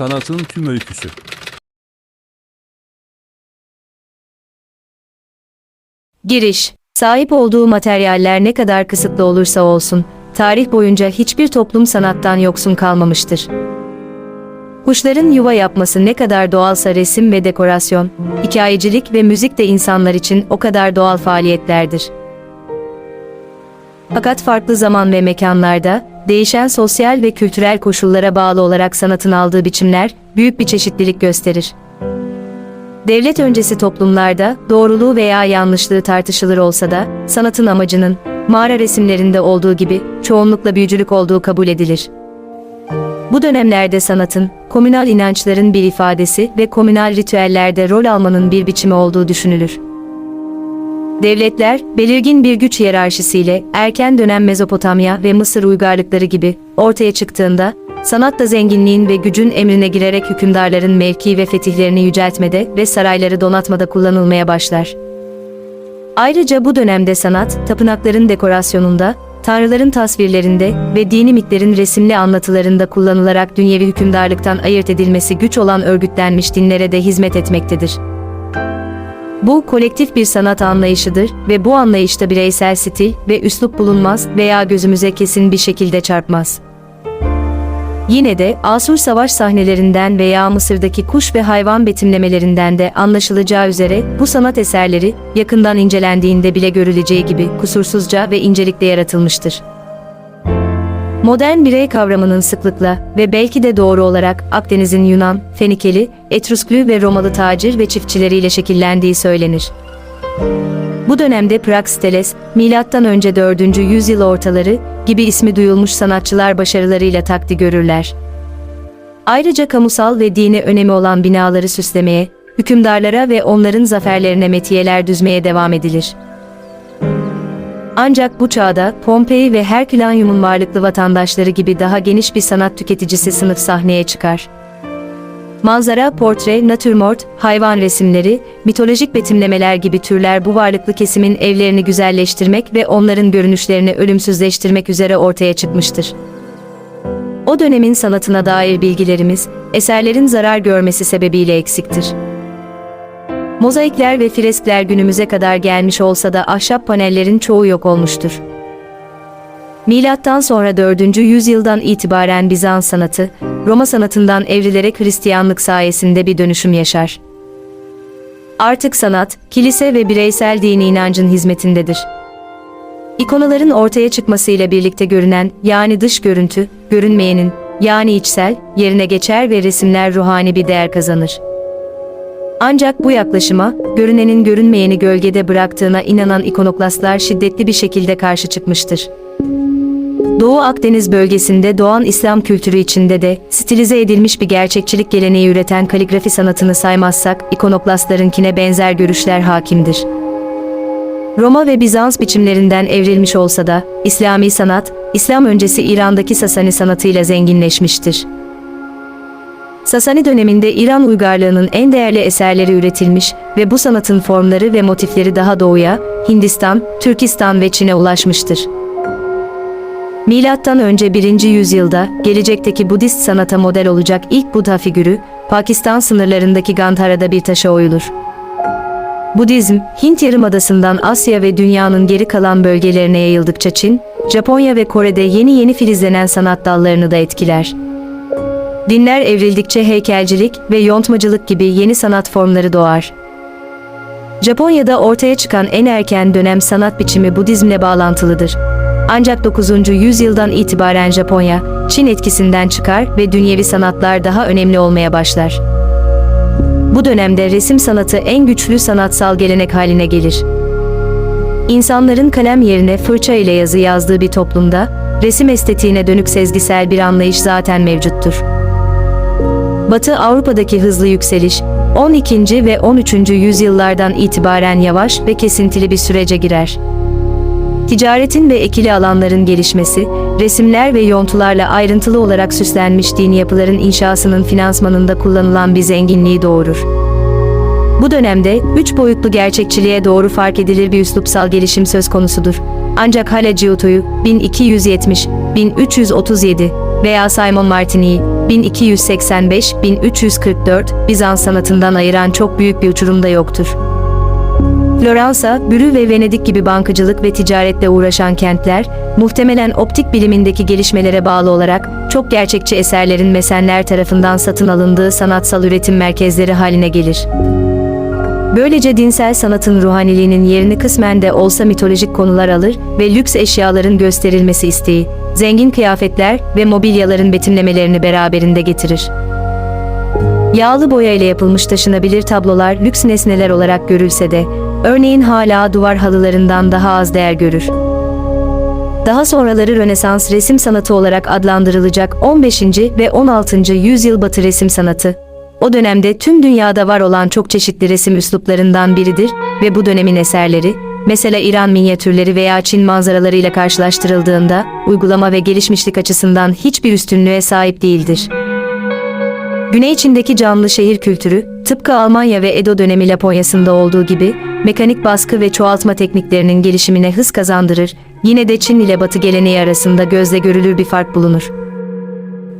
Sanatın tüm öyküsü. Giriş Sahip olduğu materyaller ne kadar kısıtlı olursa olsun, tarih boyunca hiçbir toplum sanattan yoksun kalmamıştır. Kuşların yuva yapması ne kadar doğalsa resim ve dekorasyon, hikayecilik ve müzik de insanlar için o kadar doğal faaliyetlerdir. Fakat farklı zaman ve mekanlarda, değişen sosyal ve kültürel koşullara bağlı olarak sanatın aldığı biçimler, büyük bir çeşitlilik gösterir. Devlet öncesi toplumlarda doğruluğu veya yanlışlığı tartışılır olsa da sanatın amacının mağara resimlerinde olduğu gibi çoğunlukla büyücülük olduğu kabul edilir. Bu dönemlerde sanatın komünal inançların bir ifadesi ve komünal ritüellerde rol almanın bir biçimi olduğu düşünülür. Devletler, belirgin bir güç hiyerarşisiyle erken dönem Mezopotamya ve Mısır uygarlıkları gibi ortaya çıktığında, sanat da zenginliğin ve gücün emrine girerek hükümdarların mevki ve fetihlerini yüceltmede ve sarayları donatmada kullanılmaya başlar. Ayrıca bu dönemde sanat, tapınakların dekorasyonunda, tanrıların tasvirlerinde ve dini mitlerin resimli anlatılarında kullanılarak dünyevi hükümdarlıktan ayırt edilmesi güç olan örgütlenmiş dinlere de hizmet etmektedir. Bu kolektif bir sanat anlayışıdır ve bu anlayışta bireysel stil ve üslup bulunmaz veya gözümüze kesin bir şekilde çarpmaz. Yine de Asur savaş sahnelerinden veya Mısır'daki kuş ve hayvan betimlemelerinden de anlaşılacağı üzere bu sanat eserleri yakından incelendiğinde bile görüleceği gibi kusursuzca ve incelikle yaratılmıştır. Modern birey kavramının sıklıkla ve belki de doğru olarak Akdeniz'in Yunan, Fenikeli, Etrusklü ve Romalı tacir ve çiftçileriyle şekillendiği söylenir. Bu dönemde Praxiteles, milattan önce 4. yüzyıl ortaları gibi ismi duyulmuş sanatçılar başarılarıyla takdi görürler. Ayrıca kamusal ve dini önemi olan binaları süslemeye, hükümdarlara ve onların zaferlerine metiyeler düzmeye devam edilir. Ancak bu çağda Pompei ve Herkülanyum'un varlıklı vatandaşları gibi daha geniş bir sanat tüketicisi sınıf sahneye çıkar. Manzara, portre, natürmort, hayvan resimleri, mitolojik betimlemeler gibi türler bu varlıklı kesimin evlerini güzelleştirmek ve onların görünüşlerini ölümsüzleştirmek üzere ortaya çıkmıştır. O dönemin sanatına dair bilgilerimiz, eserlerin zarar görmesi sebebiyle eksiktir. Mozaikler ve freskler günümüze kadar gelmiş olsa da ahşap panellerin çoğu yok olmuştur. Milattan sonra 4. yüzyıldan itibaren Bizans sanatı, Roma sanatından evrilerek Hristiyanlık sayesinde bir dönüşüm yaşar. Artık sanat, kilise ve bireysel dini inancın hizmetindedir. İkonaların ortaya çıkmasıyla birlikte görünen, yani dış görüntü, görünmeyenin, yani içsel, yerine geçer ve resimler ruhani bir değer kazanır. Ancak bu yaklaşıma, görünenin görünmeyeni gölgede bıraktığına inanan ikonoklastlar şiddetli bir şekilde karşı çıkmıştır. Doğu Akdeniz bölgesinde doğan İslam kültürü içinde de stilize edilmiş bir gerçekçilik geleneği üreten kaligrafi sanatını saymazsak ikonoklastlarınkine benzer görüşler hakimdir. Roma ve Bizans biçimlerinden evrilmiş olsa da İslami sanat, İslam öncesi İran'daki Sasani sanatıyla zenginleşmiştir. Sasani döneminde İran uygarlığının en değerli eserleri üretilmiş ve bu sanatın formları ve motifleri daha doğuya, Hindistan, Türkistan ve Çin'e ulaşmıştır. Milattan önce 1. yüzyılda gelecekteki Budist sanata model olacak ilk Buddha figürü Pakistan sınırlarındaki Gandhara'da bir taşa oyulur. Budizm, Hint Yarımadası'ndan Asya ve dünyanın geri kalan bölgelerine yayıldıkça Çin, Japonya ve Kore'de yeni yeni filizlenen sanat dallarını da etkiler. Dinler evrildikçe heykelcilik ve yontmacılık gibi yeni sanat formları doğar. Japonya'da ortaya çıkan en erken dönem sanat biçimi Budizmle bağlantılıdır. Ancak 9. yüzyıldan itibaren Japonya, Çin etkisinden çıkar ve dünyevi sanatlar daha önemli olmaya başlar. Bu dönemde resim sanatı en güçlü sanatsal gelenek haline gelir. İnsanların kalem yerine fırça ile yazı yazdığı bir toplumda, resim estetiğine dönük sezgisel bir anlayış zaten mevcuttur. Batı Avrupa'daki hızlı yükseliş, 12. ve 13. yüzyıllardan itibaren yavaş ve kesintili bir sürece girer. Ticaretin ve ekili alanların gelişmesi, resimler ve yontularla ayrıntılı olarak süslenmiş dini yapıların inşasının finansmanında kullanılan bir zenginliği doğurur. Bu dönemde üç boyutlu gerçekçiliğe doğru fark edilir bir üslupsal gelişim söz konusudur. Ancak hala Giotto'yu 1270, 1337 veya Simon Martini'yi 1285-1344 Bizans sanatından ayıran çok büyük bir uçurum da yoktur. Floransa, Brü ve Venedik gibi bankacılık ve ticaretle uğraşan kentler, muhtemelen optik bilimindeki gelişmelere bağlı olarak çok gerçekçi eserlerin mesenler tarafından satın alındığı sanatsal üretim merkezleri haline gelir. Böylece dinsel sanatın ruhaniliğinin yerini kısmen de olsa mitolojik konular alır ve lüks eşyaların gösterilmesi isteği, zengin kıyafetler ve mobilyaların betimlemelerini beraberinde getirir. Yağlı boya ile yapılmış taşınabilir tablolar lüks nesneler olarak görülse de, örneğin hala duvar halılarından daha az değer görür. Daha sonraları Rönesans resim sanatı olarak adlandırılacak 15. ve 16. yüzyıl Batı resim sanatı, o dönemde tüm dünyada var olan çok çeşitli resim üsluplarından biridir ve bu dönemin eserleri, mesela İran minyatürleri veya Çin manzaralarıyla karşılaştırıldığında, uygulama ve gelişmişlik açısından hiçbir üstünlüğe sahip değildir. Güney Çin'deki canlı şehir kültürü, tıpkı Almanya ve Edo dönemi Laponya'sında olduğu gibi, mekanik baskı ve çoğaltma tekniklerinin gelişimine hız kazandırır, yine de Çin ile Batı geleneği arasında gözle görülür bir fark bulunur.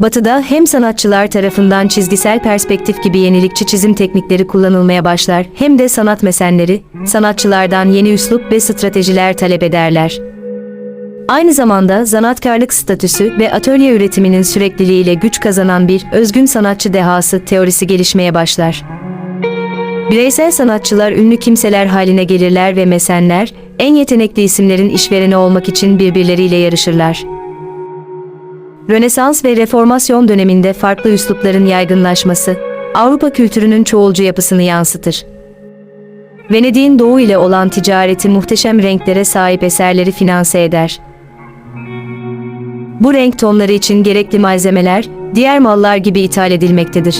Batı'da hem sanatçılar tarafından çizgisel perspektif gibi yenilikçi çizim teknikleri kullanılmaya başlar, hem de sanat mesenleri, sanatçılardan yeni üslup ve stratejiler talep ederler. Aynı zamanda zanatkarlık statüsü ve atölye üretiminin sürekliliğiyle güç kazanan bir özgün sanatçı dehası teorisi gelişmeye başlar. Bireysel sanatçılar ünlü kimseler haline gelirler ve mesenler, en yetenekli isimlerin işvereni olmak için birbirleriyle yarışırlar. Rönesans ve Reformasyon döneminde farklı üslupların yaygınlaşması, Avrupa kültürünün çoğulcu yapısını yansıtır. Venedik'in doğu ile olan ticareti muhteşem renklere sahip eserleri finanse eder. Bu renk tonları için gerekli malzemeler, diğer mallar gibi ithal edilmektedir.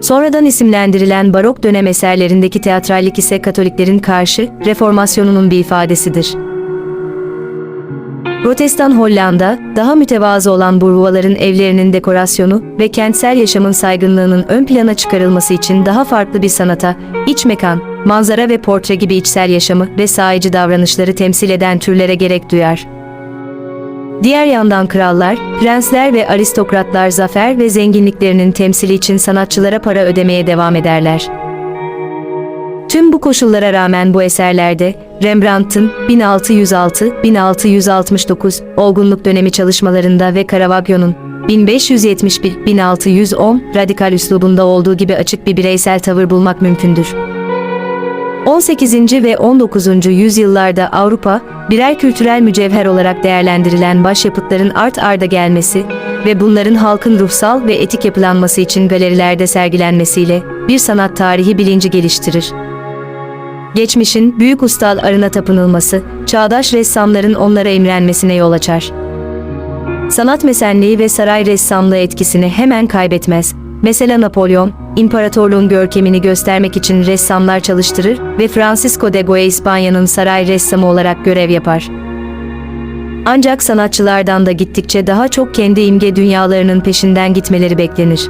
Sonradan isimlendirilen barok dönem eserlerindeki teatrallik ise Katoliklerin karşı reformasyonunun bir ifadesidir. Protestan Hollanda, daha mütevazı olan burjuvaların evlerinin dekorasyonu ve kentsel yaşamın saygınlığının ön plana çıkarılması için daha farklı bir sanata, iç mekan, manzara ve portre gibi içsel yaşamı ve sahici davranışları temsil eden türlere gerek duyar. Diğer yandan krallar, prensler ve aristokratlar zafer ve zenginliklerinin temsili için sanatçılara para ödemeye devam ederler. Tüm bu koşullara rağmen bu eserlerde Rembrandt'ın 1606-1669 olgunluk dönemi çalışmalarında ve Caravaggio'nun 1571-1610 radikal üslubunda olduğu gibi açık bir bireysel tavır bulmak mümkündür. 18. ve 19. yüzyıllarda Avrupa, birer kültürel mücevher olarak değerlendirilen başyapıtların art arda gelmesi ve bunların halkın ruhsal ve etik yapılanması için galerilerde sergilenmesiyle bir sanat tarihi bilinci geliştirir. Geçmişin büyük ustalarına tapınılması, çağdaş ressamların onlara imrenmesine yol açar. Sanat mesenliği ve saray ressamlığı etkisini hemen kaybetmez. Mesela Napolyon, imparatorluğun görkemini göstermek için ressamlar çalıştırır ve Francisco de Goya İspanya'nın saray ressamı olarak görev yapar. Ancak sanatçılardan da gittikçe daha çok kendi imge dünyalarının peşinden gitmeleri beklenir.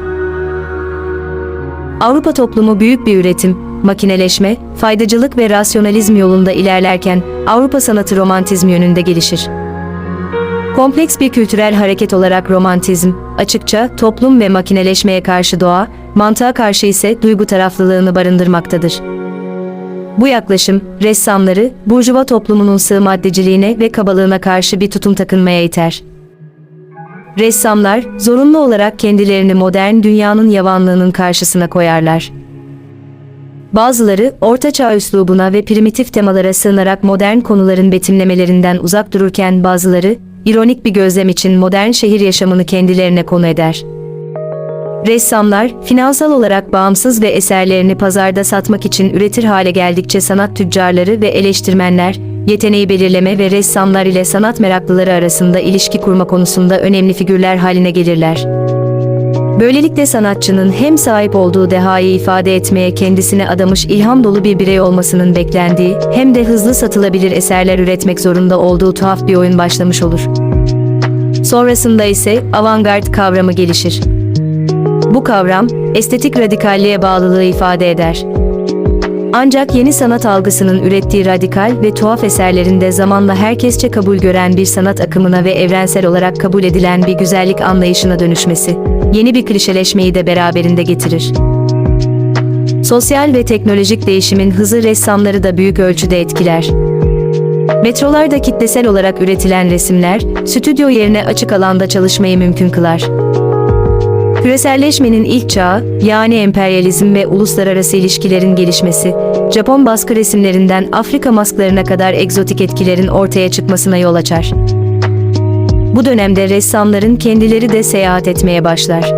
Avrupa toplumu büyük bir üretim, makineleşme, faydacılık ve rasyonalizm yolunda ilerlerken Avrupa sanatı romantizm yönünde gelişir. Kompleks bir kültürel hareket olarak romantizm, açıkça toplum ve makineleşmeye karşı doğa, mantığa karşı ise duygu taraflılığını barındırmaktadır. Bu yaklaşım, ressamları, burjuva toplumunun sığ maddeciliğine ve kabalığına karşı bir tutum takınmaya iter. Ressamlar, zorunlu olarak kendilerini modern dünyanın yavanlığının karşısına koyarlar. Bazıları, ortaçağ üslubuna ve primitif temalara sığınarak modern konuların betimlemelerinden uzak dururken bazıları, ironik bir gözlem için modern şehir yaşamını kendilerine konu eder. Ressamlar, finansal olarak bağımsız ve eserlerini pazarda satmak için üretir hale geldikçe sanat tüccarları ve eleştirmenler, yeteneği belirleme ve ressamlar ile sanat meraklıları arasında ilişki kurma konusunda önemli figürler haline gelirler. Böylelikle sanatçının hem sahip olduğu dehayı ifade etmeye kendisine adamış ilham dolu bir birey olmasının beklendiği, hem de hızlı satılabilir eserler üretmek zorunda olduğu tuhaf bir oyun başlamış olur. Sonrasında ise avantgard kavramı gelişir. Bu kavram, estetik radikalliğe bağlılığı ifade eder. Ancak yeni sanat algısının ürettiği radikal ve tuhaf eserlerinde zamanla herkesçe kabul gören bir sanat akımına ve evrensel olarak kabul edilen bir güzellik anlayışına dönüşmesi, yeni bir klişeleşmeyi de beraberinde getirir. Sosyal ve teknolojik değişimin hızı ressamları da büyük ölçüde etkiler. Metrolarda kitlesel olarak üretilen resimler, stüdyo yerine açık alanda çalışmayı mümkün kılar. Küreselleşmenin ilk çağı, yani emperyalizm ve uluslararası ilişkilerin gelişmesi, Japon baskı resimlerinden Afrika masklarına kadar egzotik etkilerin ortaya çıkmasına yol açar. Bu dönemde ressamların kendileri de seyahat etmeye başlar.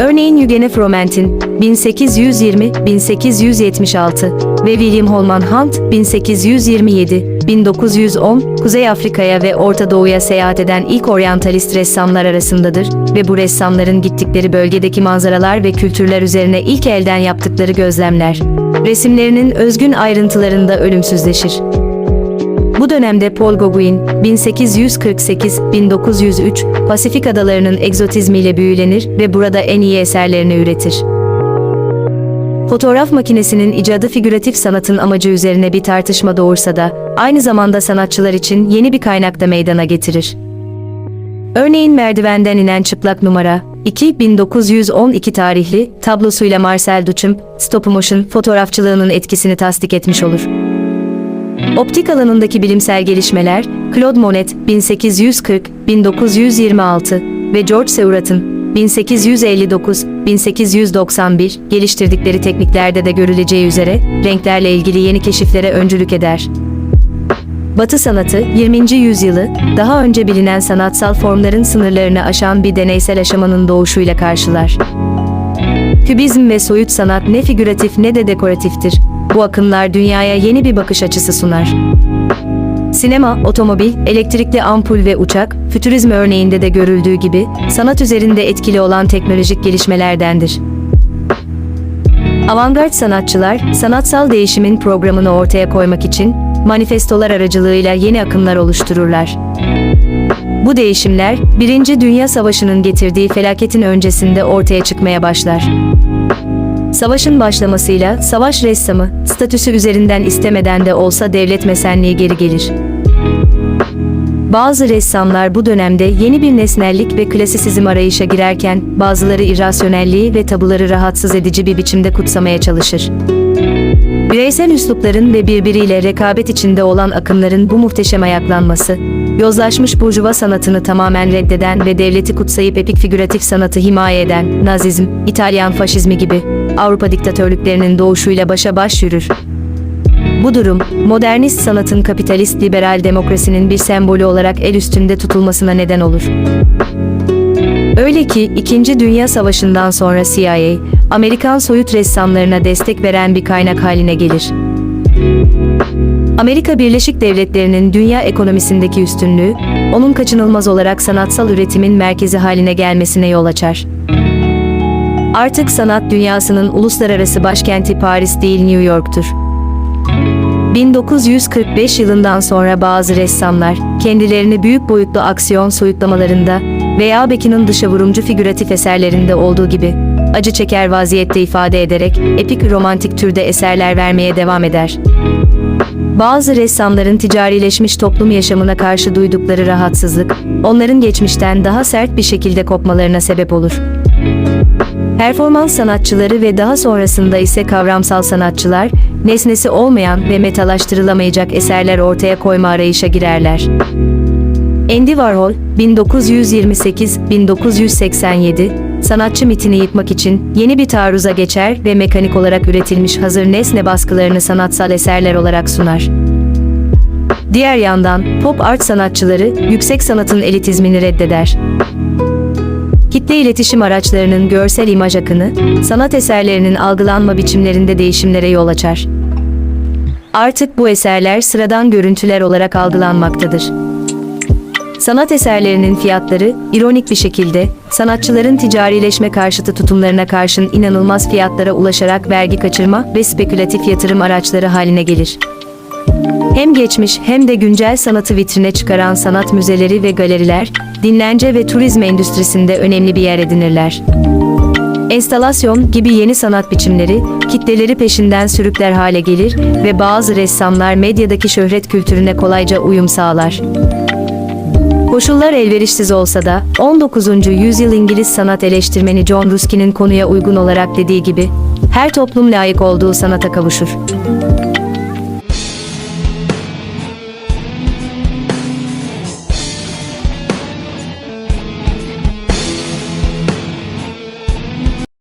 Örneğin Eugene Froment'in 1820-1876 ve William Holman Hunt 1827-1910 Kuzey Afrika'ya ve Orta Doğu'ya seyahat eden ilk oryantalist ressamlar arasındadır ve bu ressamların gittikleri bölgedeki manzaralar ve kültürler üzerine ilk elden yaptıkları gözlemler, resimlerinin özgün ayrıntılarında ölümsüzleşir. Bu dönemde Paul Gauguin, 1848-1903, Pasifik adalarının egzotizmiyle büyülenir ve burada en iyi eserlerini üretir. Fotoğraf makinesinin icadı figüratif sanatın amacı üzerine bir tartışma doğursa da, aynı zamanda sanatçılar için yeni bir kaynak da meydana getirir. Örneğin merdivenden inen çıplak numara, 2 1912 tarihli tablosuyla Marcel Duchamp, stop motion fotoğrafçılığının etkisini tasdik etmiş olur. Optik alanındaki bilimsel gelişmeler, Claude Monet 1840-1926 ve George Seurat'ın 1859-1891 geliştirdikleri tekniklerde de görüleceği üzere renklerle ilgili yeni keşiflere öncülük eder. Batı sanatı 20. yüzyılı daha önce bilinen sanatsal formların sınırlarını aşan bir deneysel aşamanın doğuşuyla karşılar. Kübizm ve soyut sanat ne figüratif ne de dekoratiftir. Bu akımlar dünyaya yeni bir bakış açısı sunar. Sinema, otomobil, elektrikli ampul ve uçak, fütürizm örneğinde de görüldüğü gibi, sanat üzerinde etkili olan teknolojik gelişmelerdendir. Avantgard sanatçılar, sanatsal değişimin programını ortaya koymak için, manifestolar aracılığıyla yeni akımlar oluştururlar. Bu değişimler, Birinci Dünya Savaşı'nın getirdiği felaketin öncesinde ortaya çıkmaya başlar. Savaşın başlamasıyla savaş ressamı statüsü üzerinden istemeden de olsa devlet mesenliği geri gelir. Bazı ressamlar bu dönemde yeni bir nesnellik ve klasisizm arayışa girerken bazıları irrasyonelliği ve tabuları rahatsız edici bir biçimde kutsamaya çalışır. Bireysel üslupların ve birbiriyle rekabet içinde olan akımların bu muhteşem ayaklanması, yozlaşmış burjuva sanatını tamamen reddeden ve devleti kutsayıp epik figüratif sanatı himaye eden Nazizm, İtalyan faşizmi gibi Avrupa diktatörlüklerinin doğuşuyla başa baş yürür. Bu durum, modernist sanatın kapitalist liberal demokrasinin bir sembolü olarak el üstünde tutulmasına neden olur. Öyle ki 2. Dünya Savaşı'ndan sonra CIA, Amerikan soyut ressamlarına destek veren bir kaynak haline gelir. Amerika Birleşik Devletleri'nin dünya ekonomisindeki üstünlüğü, onun kaçınılmaz olarak sanatsal üretimin merkezi haline gelmesine yol açar. Artık sanat dünyasının uluslararası başkenti Paris değil New York'tur. 1945 yılından sonra bazı ressamlar kendilerini büyük boyutlu aksiyon soyutlamalarında veya Beck'in dışa vurumcu figüratif eserlerinde olduğu gibi acı çeker vaziyette ifade ederek epik romantik türde eserler vermeye devam eder. Bazı ressamların ticarileşmiş toplum yaşamına karşı duydukları rahatsızlık, onların geçmişten daha sert bir şekilde kopmalarına sebep olur. Performans sanatçıları ve daha sonrasında ise kavramsal sanatçılar, nesnesi olmayan ve metalaştırılamayacak eserler ortaya koyma arayışa girerler. Andy Warhol, 1928-1987, sanatçı mitini yıkmak için yeni bir taarruza geçer ve mekanik olarak üretilmiş hazır nesne baskılarını sanatsal eserler olarak sunar. Diğer yandan, pop art sanatçıları yüksek sanatın elitizmini reddeder. Kitle iletişim araçlarının görsel imaj akını, sanat eserlerinin algılanma biçimlerinde değişimlere yol açar. Artık bu eserler sıradan görüntüler olarak algılanmaktadır. Sanat eserlerinin fiyatları, ironik bir şekilde, sanatçıların ticarileşme karşıtı tutumlarına karşın inanılmaz fiyatlara ulaşarak vergi kaçırma ve spekülatif yatırım araçları haline gelir. Hem geçmiş hem de güncel sanatı vitrine çıkaran sanat müzeleri ve galeriler, dinlence ve turizm endüstrisinde önemli bir yer edinirler. Enstalasyon gibi yeni sanat biçimleri kitleleri peşinden sürükler hale gelir ve bazı ressamlar medyadaki şöhret kültürüne kolayca uyum sağlar. Koşullar elverişsiz olsa da 19. yüzyıl İngiliz sanat eleştirmeni John Ruskin'in konuya uygun olarak dediği gibi her toplum layık olduğu sanata kavuşur.